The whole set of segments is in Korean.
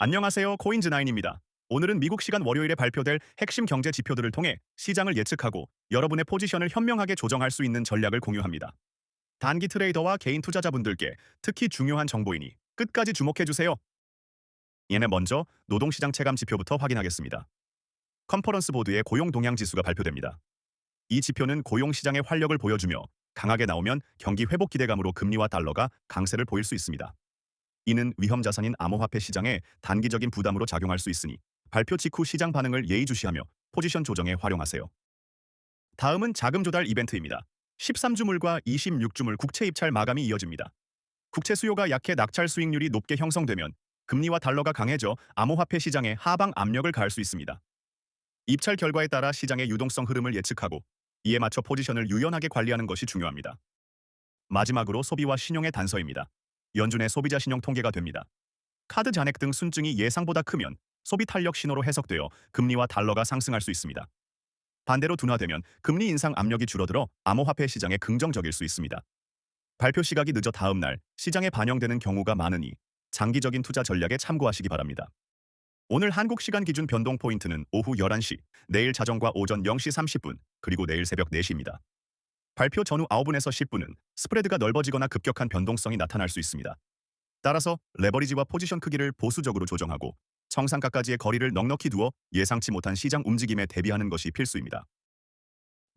안녕하세요. 코인즈나인입니다. 오늘은 미국 시간 월요일에 발표될 핵심 경제 지표들을 통해 시장을 예측하고 여러분의 포지션을 현명하게 조정할 수 있는 전략을 공유합니다. 단기 트레이더와 개인 투자자분들께 특히 중요한 정보이니 끝까지 주목해주세요. 얘네 먼저 노동시장 체감 지표부터 확인하겠습니다. 컨퍼런스 보드의 고용 동향 지수가 발표됩니다. 이 지표는 고용 시장의 활력을 보여주며 강하게 나오면 경기 회복 기대감으로 금리와 달러가 강세를 보일 수 있습니다. 이는 위험 자산인 암호화폐 시장에 단기적인 부담으로 작용할 수 있으니 발표 직후 시장 반응을 예의주시하며 포지션 조정에 활용하세요. 다음은 자금 조달 이벤트입니다. 13주물과 26주물 국채 입찰 마감이 이어집니다. 국채 수요가 약해 낙찰 수익률이 높게 형성되면 금리와 달러가 강해져 암호화폐 시장에 하방 압력을 가할 수 있습니다. 입찰 결과에 따라 시장의 유동성 흐름을 예측하고 이에 맞춰 포지션을 유연하게 관리하는 것이 중요합니다. 마지막으로 소비와 신용의 단서입니다. 연준의 소비자 신용 통계가 됩니다. 카드 잔액 등 순증이 예상보다 크면 소비 탄력 신호로 해석되어 금리와 달러가 상승할 수 있습니다. 반대로 둔화되면 금리 인상 압력이 줄어들어 암호화폐 시장에 긍정적일 수 있습니다. 발표 시각이 늦어 다음 날 시장에 반영되는 경우가 많으니 장기적인 투자 전략에 참고하시기 바랍니다. 오늘 한국 시간 기준 변동 포인트는 오후 11시, 내일 자정과 오전 0시 30분, 그리고 내일 새벽 4시입니다. 발표 전후 9분에서 10분은 스프레드가 넓어지거나 급격한 변동성이 나타날 수 있습니다. 따라서 레버리지와 포지션 크기를 보수적으로 조정하고 정상가까지의 거리를 넉넉히 두어 예상치 못한 시장 움직임에 대비하는 것이 필수입니다.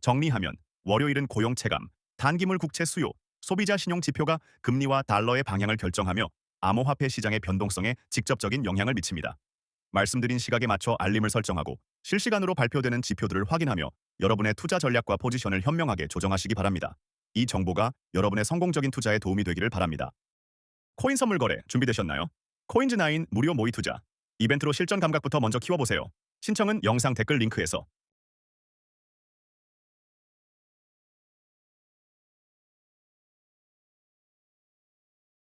정리하면 월요일은 고용 체감, 단기물 국채 수요, 소비자 신용 지표가 금리와 달러의 방향을 결정하며 암호화폐 시장의 변동성에 직접적인 영향을 미칩니다. 말씀드린 시각에 맞춰 알림을 설정하고 실시간으로 발표되는 지표들을 확인하며 여러분의 투자 전략과 포지션을 현명하게 조정하시기 바랍니다. 이 정보가 여러분의 성공적인 투자에 도움이 되기를 바랍니다. 코인 선물 거래 준비되셨나요? 코인즈9 무료 모의 투자 이벤트로 실전 감각부터 먼저 키워보세요. 신청은 영상 댓글 링크에서